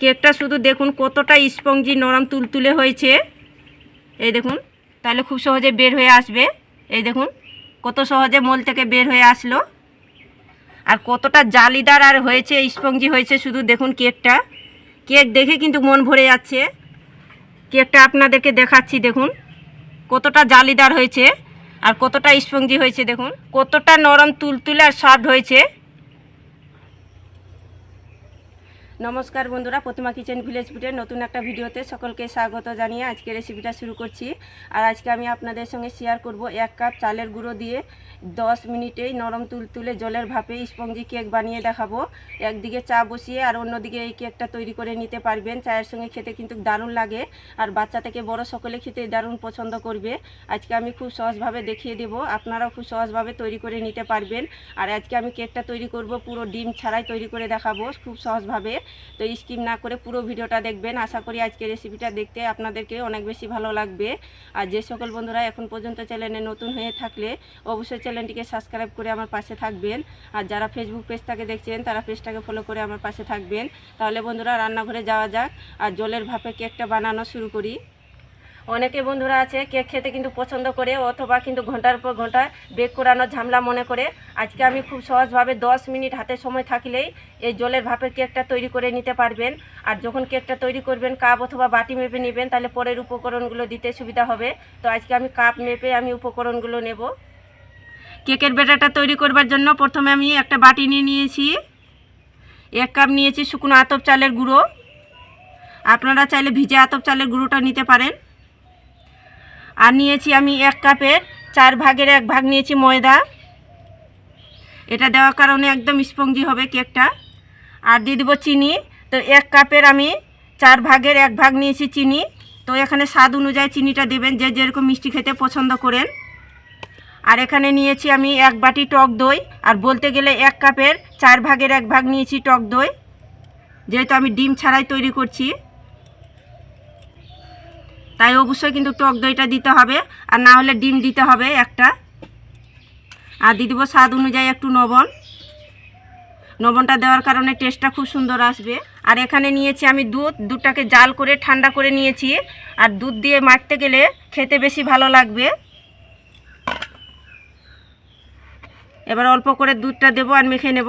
কেকটা শুধু দেখুন কতটা স্পঞ্জি নরম তুলতুলে হয়েছে। এই দেখুন, তাহলে খুব সহজে বের হয়ে আসবে। এই দেখুন, কত সহজে মোল থেকে বের হয়ে আসলো। আর কতটা জালিদার আর হয়েছে, স্পঞ্জি হয়েছে শুধু দেখুন কেকটা। কেক দেখে কিন্তু মন ভরে যাচ্ছে। কেকটা আপনাদেরকে দেখাচ্ছি, দেখুন, কতটা জালিদার হয়েছে আর কতটা স্পঞ্জি হয়েছে, দেখুন, কতটা নরম তুলতুলে আর সফট হয়েছে। নমস্কার বন্ধুরা, প্রতিমা কিচেন ভিলেজ ফুডের নতুন একটা ভিডিওতে সকলকে স্বাগত জানিয়ে আজকে রেসিপিটা শুরু করছি। আর আজকে আমি আপনাদের সঙ্গে শেয়ার করব এক কাপ চালের গুঁড়ো দিয়ে। দশ মিনিটেই নরম তুলতুলে জলের ভাপে স্পঞ্জি কেক বানিয়ে দেখাবো। একদিকে চা বসিয়ে আর অন্যদিকে এই কেকটা তৈরি করে নিতে পারবেন। চায়ের সঙ্গে খেতে কিন্তু দারুণ লাগে আর বাচ্চা থেকে বড় সকলে খেতে দারুণ পছন্দ করবে। আজকে আমি খুব সহজভাবে দেখিয়ে দেব। আপনারাও খুব সহজভাবে তৈরি করে নিতে পারবেন। আর আজকে আমি কেকটা তৈরি করব পুরো ডিম ছাড়াই তৈরি করে দেখাবো খুব সহজভাবে। তো স্কিম না করে পুরো ভিডিওটা দেখবেন। আশা করি আজকে রেসিপিটা দেখতে আপনাদেরকে অনেক বেশি ভালো লাগবে। আর যে সকল বন্ধুরা এখন পর্যন্ত চ্যানেলে নতুন হয়ে থাকলে অবশ্যই চ্যানেলটিকে সাবস্ক্রাইব করে আমার পাশে থাকবেন। আর যারা ফেসবুক পেজটাকে দেখছেন, তারা পেজটাকে ফলো করে আমার পাশে থাকবেন। তাহলে বন্ধুরা, রান্নাঘরে যাওয়া যাক। আর জলের ভাপে কেকটা বানানো শুরু করি। অনেকে বন্ধুরা আছে, কেক খেতে কিন্তু পছন্দ করে, অথবা কিন্তু ঘণ্টার পর ঘণ্টা বেক করানোর ঝামেলা মনে করে। আজকে আমি খুব সহজভাবে দশ মিনিট হাতে সময় থাকলেই এই জলের ভাপের কেকটা তৈরি করে নিতে পারবেন। আর যখন কেকটা তৈরি করবেন, কাপ অথবা বাটি মেপে নেবেন, তাহলে পরের উপকরণগুলো দিতে সুবিধা হবে। তো আজকে আমি কাপ মেপে আমি উপকরণগুলো নেব। কেকের ব্যাটারটা তৈরি করবার জন্য প্রথমে আমি একটা বাটি নিয়ে নিয়েছি। এক কাপ নিয়েছি শুকনো আতপ চালের গুঁড়ো। আপনারা চাইলে ভিজে আতপ চালের গুঁড়োটা নিতে পারেন। আর নিয়েছি আমি এক কাপের চার ভাগের এক ভাগ নিয়েছি ময়দা। এটা দেওয়ার কারণে একদম স্পঞ্জি হবে কেকটা। আর দিয়ে দেবো চিনি। তো এক কাপের আমি চার ভাগের এক ভাগ নিয়েছি চিনি। তো এখানে স্বাদ অনুযায়ী চিনিটা দেবেন। যে যেরকম মিষ্টি খেতে পছন্দ করেন। আর এখানে নিয়েছি আমি এক বাটি টক দই, আর বলতে গেলে এক কাপের চার ভাগের এক ভাগ নিয়েছি টক দই। যেহেতু আমি ডিম ছাড়াই তৈরি করছি, তাই অবশ্যই কিন্তু টক দইটা দিতে হবে, আর না হলে ডিম দিতে হবে একটা। আর দিয়ে দেবো স্বাদ অনুযায়ী একটু লবণ লবণটা দেওয়ার কারণে টেস্টটা খুব সুন্দর আসবে। আর এখানে নিয়েছি আমি দুধ, দুধটাকে জাল করে ঠান্ডা করে নিয়েছি, আর দুধ দিয়ে মাখতে গেলে খেতে বেশি ভালো লাগবে। এবার অল্প করে দুধটা দেবো আর মেখে নেব।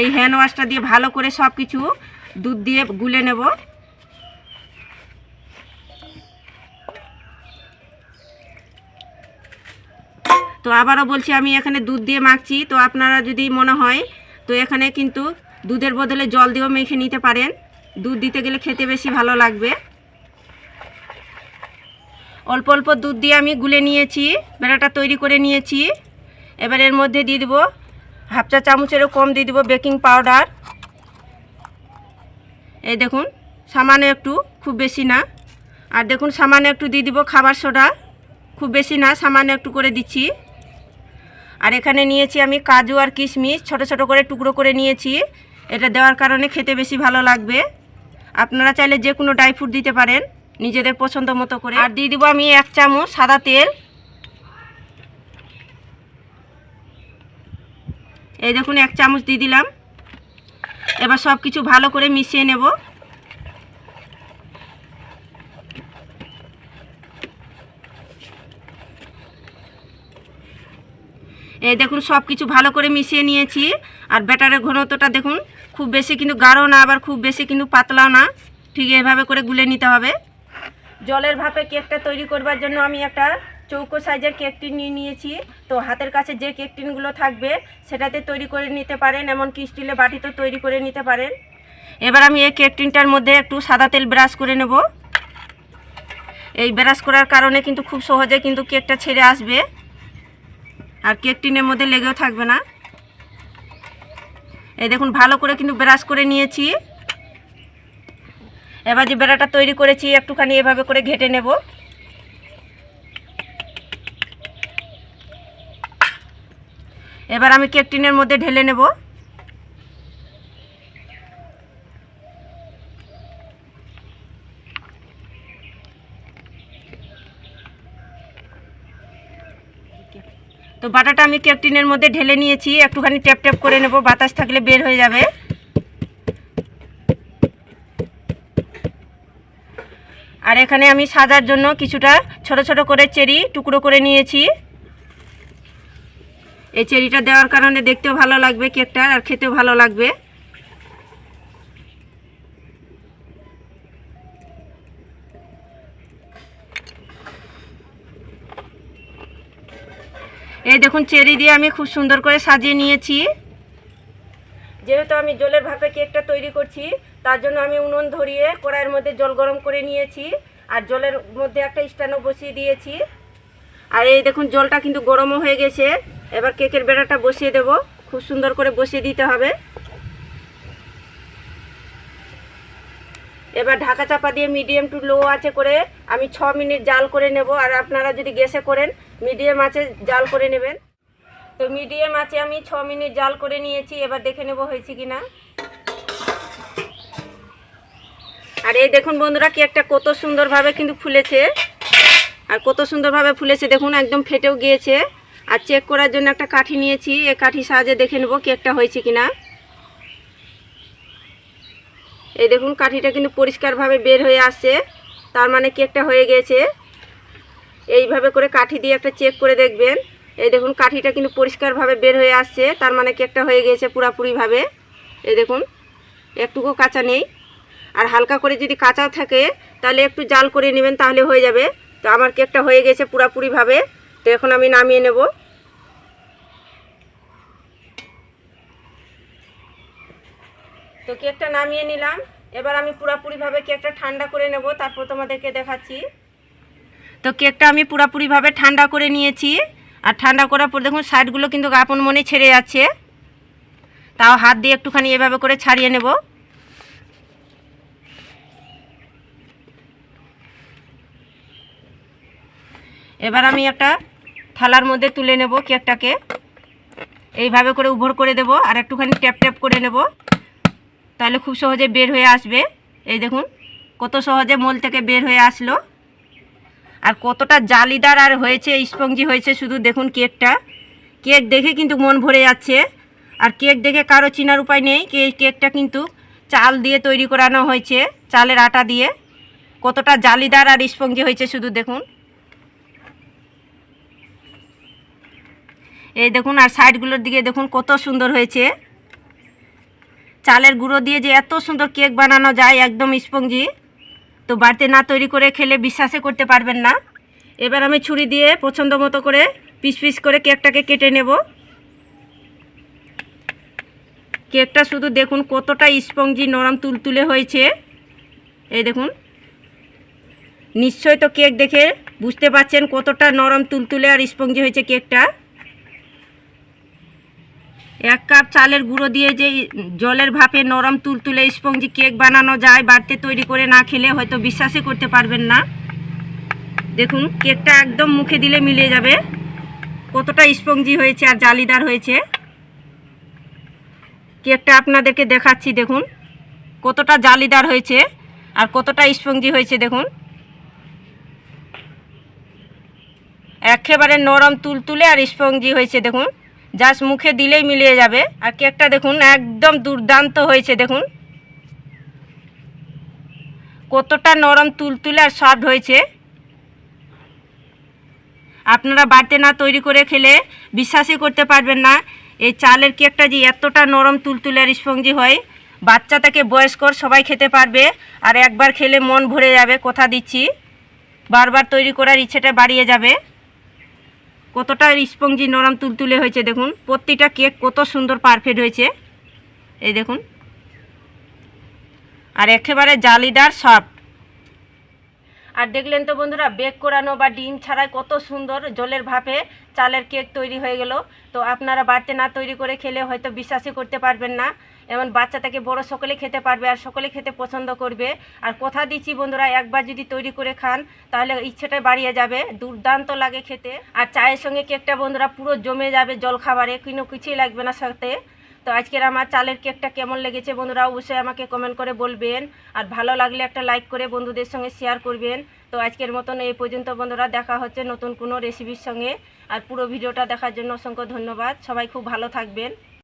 এই হ্যান্ড ওয়াশটা দিয়ে ভালো করে সব কিছু দুধ দিয়ে গুলে নেব। তো আবারও বলছি, আমি এখানে দুধ দিয়ে মাখছি। তো আপনারা যদি মনে হয়, তো এখানে কিন্তু দুধের বদলে জল দিয়েও মেখে নিতে পারেন। দুধ দিতে গেলে খেতে বেশি ভালো লাগবে। অল্প অল্প দুধ দিয়ে আমি গুলে নিয়েছি, বেড়াটা তৈরি করে নিয়েছি। এবার এর মধ্যে দিয়ে দেবো হাফ চা চামচেরও কম দিয়ে দেবো বেকিং পাউডার। এই দেখুন, সামান্য একটু, খুব বেশি না। আর দেখুন, সামান্য একটু দিয়ে দিব খাবার সোডা, খুব বেশি না, সামান্য একটু করে দিচ্ছি। আর এখানে নিয়েছি আমি কাজু আর কিশমিশ, ছোট ছোট করে টুকরো করে নিয়েছি। এটা দেওয়ার কারণে খেতে বেশি ভালো লাগবে। আপনারা চাইলে যে কোনো ড্রাই ফ্রুট দিতে পারেন। নিজেদের পছন্দ মতো করে। আর দিয়ে দিব আমি এক চামচ সাদা তেল। এই দেখুন, এক চামচ দিয়ে দিলাম। এবার সব কিছু ভালো করে মিশিয়ে নেব। এই দেখুন সব কিছু ভালো করে মিশিয়ে নিয়েছি। আর ব্যাটারের ঘনত্বটা দেখুন, খুব বেশি কিন্তু গাঢ় না, আবার খুব বেশি কিন্তু পাতলাও না। ঠিক এভাবে করে গুলে নিতে হবে। জলের ভাপে কেকটা তৈরি করবার জন্য আমি একটা চৌকো সাইজের কেক টিন নিয়ে নিয়েছি। তো হাতের কাছে যে কেক টিনগুলো থাকবে, সেটাতে তৈরি করে নিতে পারেন, এমনকি স্টিলের বাটিতেও তৈরি করে নিতে পারেন। এবার আমি এই কেক টিনটার মধ্যে একটু সাদা তেল ব্রাশ করে নেব। এই ব্রাশ করার কারণে কিন্তু খুব সহজে কিন্তু কেকটা ছেড়ে আসবে। আর কেক টিনের মধ্যে লেগেও থাকবে না। এই দেখুন, ভালো করে কিন্তু ব্রাশ করে নিয়েছি। এবার যে বেড়াটা তৈরি করেছি, একটুখানি এভাবে করে ঘেটে নেব। এবার আমি কেক টিনের মধ্যে ঢেলে নেব। তো বাটাটা আমি কেক টিনের মধ্যে ঢেলে নিয়েছি, একটুখানি ট্যাপ ট্যাপ করে নেব, বাতাস থাকলে বের হয়ে যাবে। আর এখানে আমি সাজার জন্য কিছুটা ছোট ছোট করে চেরি টুকরো করে নিয়েছি। এই চেরিটা দেওয়ার কারণে দেখতেও ভালো লাগবে কেকটা আর খেতেও ভালো লাগবে। এই দেখুন, চেরি দিয়ে আমি খুব সুন্দর করে সাজিয়ে নিয়েছি। যেহেতু আমি জলের ভাপে কেকটা তৈরি করছি তার জন্য আমি উনুন ধরিয়ে কড়াইয়ের মধ্যে জল গরম করে নিয়েছি আর জলের মধ্যে একটা স্ট্যান্ডও বসিয়ে দিয়েছি। আর এই দেখুন, জলটা কিন্তু গরমও হয়ে গেছে। এবার কেকের বেড়াটা বসিয়ে দেব। খুব সুন্দর করে বসিয়ে দিতে হবে। এবার ঢাকা চাপা দিয়ে মিডিয়াম টু লো আছে করে আমি ছ মিনিট জাল করে নেব। আর আপনারা যদি গ্যাসে করেন, মিডিয়াম আছে জাল করে নেবেন। তো মিডিয়াম আছে আমি ছ মিনিট জাল করে নিয়েছি। এবার দেখে নেব হয়েছে কি না আর এই দেখুন বন্ধুরা কেকটা কত সুন্দরভাবে কিন্তু ফুলেছে। আর কত সুন্দরভাবে ফুলেছে, দেখুন একদম ফেটেও গিয়েছে। আর চেক করার জন্য একটা কাঠি নিয়েছি এই কাঠি সাহায্যে দেখে নেব কেকটা হয়েছে কি না এই দেখুন কাঠিটা কিন্তু পরিষ্কারভাবে বের হয়ে আসছে, তার মানে কেকটা হয়ে গেছে এইভাবে করে কাঠি দিয়ে একটা চেক করে দেখবেন। এই দেখুন কাঠিটা কিন্তু পরিষ্কারভাবে বের হয়ে আসছে, তার মানে কেকটা হয়ে গেছে পুরাপুরিভাবে। এই দেখুন, একটুকু কাঁচা নেই। আর হালকা করে যদি কাঁচা থাকে, তাহলে একটু জাল করে নেবেন, তাহলে হয়ে যাবে। তো আমার কেকটা হয়ে গেছে পুরাপুরিভাবে, তো এখন আমি নামিয়ে নেব। তো কেকটা নামিয়ে নিলাম। এবার আমি পুরাপুরিভাবে কেকটা ঠান্ডা করে নেব, তারপর তোমাদেরকে দেখাচ্ছি। তো কেকটা আমি পুরাপুরিভাবে ঠান্ডা করে নিয়েছি। আর ঠান্ডা করার পর দেখুন সাইডগুলো কিন্তু আপন মনে ছেড়ে যাচ্ছে। তাও হাত দিয়ে একটুখানি এভাবে করে ছাড়িয়ে নেব। এবার আমি একটা থালার মধ্যে তুলে নেব কেকটাকে। এইভাবে করে উভর করে দেব আর একটুখানি ট্যাপ ট্যাপ করে নেব। তাহলে খুব সহজে বের হয়ে আসবে। এই দেখুন, কত সহজে মোল থেকে বের হয়ে আসলো। আর কতটা জালিদার আর হয়েছে, স্পঞ্জি হয়েছে, শুধু দেখুন কেকটা। কেক দেখে কিন্তু মন ভরে যাচ্ছে। আর কেক দেখে কারও চিনার উপায় নেই কে কেকটা কিন্তু চাল দিয়ে তৈরি করানো হয়েছে, চালের আটা দিয়ে। কতটা জালিদার আর স্পঞ্জি হয়েছে শুধু দেখুন। এই দেখুন, আর সাইডগুলোর দিকে দেখুন কত সুন্দর হয়েছে। চালের গুঁড়ো দিয়ে যে এত সুন্দর কেক বানানো যায় একদম স্পঞ্জি। তো বাড়িতে না তৈরি করে খেলে বিশ্বাসে করতে পারবেন না। এবার আমি ছুরি দিয়ে পছন্দ মতো করে পিস পিস করে কেকটাকে কেটে নেব। কেকটা শুধু দেখুন কতটা স্পঞ্জি নরম তুলতুলে হয়েছে। এই দেখুন নিশ্চয় তো কেক দেখে বুঝতে পারছেন কতটা নরম তুলতুলে আর স্পঞ্জি হয়েছে কেকটা। এক কাপ চালের গুঁড়ো দিয়ে যে জলের ভাপে নরম তুলতুলে স্পঞ্জি কেক বানানো যায়, বাড়িতে তৈরি করে না খেলে হয়তো বিশ্বাসই করতে পারবেন না। দেখুন, কেকটা একদম মুখে দিলে মিলে যাবে। কতটা স্পঞ্জি হয়েছে আর জালিদার হয়েছে। কেকটা আপনাদেরকে দেখাচ্ছি, দেখুন। কতটা জালিদার হয়েছে আর কতটা স্পঞ্জি হয়েছে, দেখুন। একেবারে নরম তুলতুলে আর স্পঞ্জি হয়েছে, দেখুন। জাস্ট মুখে দিলেই মিলিয়ে যাবে। আর কেকটা দেখুন, একদম দুর্দান্ত হয়েছে, দেখুন। কতটা নরম, তুলতুলে আর সফট হয়েছে। আপনারা বাড়িতে না তৈরি করে খেলে বিশ্বাসই করতে পারবেন না। এই চালের কেকটা যে এতটা নরম, তুলতুলে আর স্পঞ্জি হয়, বাচ্চা থেকে বয়স্কর সবাই খেতে পারবে। আর একবার খেলে মন ভরে যাবে, কথা দিচ্ছি। বারবার তৈরি করার ইচ্ছেটা বাড়িয়ে যাবে। কতটা স্পঞ্জি নরম তুলতুলে হয়েছে দেখুন। প্রতিটা কেক কত সুন্দর পারফেক্ট হয়েছে। এই দেখুন। আর একেবারে জালিদার সফট। আর দেখলেন তো বন্ধুরা বেক করানো বা ডিম ছাড়াই কত সুন্দর জলের ভাপে চালের কেক তৈরি হয়ে গেল। তো আপনারা বাড়িতে না তৈরি করে খেলে হয়তো বিশ্বাসই করতে পারবেন না। এমন বাচ্চা থেকে বড় সকলে খেতে পারবে আর সকলে খেতে পছন্দ করবে। আর কথা দিচ্ছি বন্ধুরা, একবার যদি তৈরি করে খান, তাহলে ইচ্ছেটাই বাড়িয়ে যাবে, দুর্দান্ত লাগে খেতে। আর চায়ের সঙ্গে কেকটা বন্ধুরা পুরো জমে যাবে জল খাবারে কোনো কিছুই লাগবে না সাথে। তো আজকের আমার চালের কেকটা কেমন লেগেছে বন্ধুরা, অবশ্যই আমাকে কমেন্ট করে বলবেন। আর ভালো লাগলে একটা লাইক করে বন্ধুদের সঙ্গে শেয়ার করবেন। তো আজকের মতন এই পর্যন্ত বন্ধুরা, দেখা হচ্ছে নতুন কোনো রেসিপির সঙ্গে। আর পুরো ভিডিওটা দেখার জন্য অসংখ্য ধন্যবাদ। সবাই খুব ভালো থাকবেন।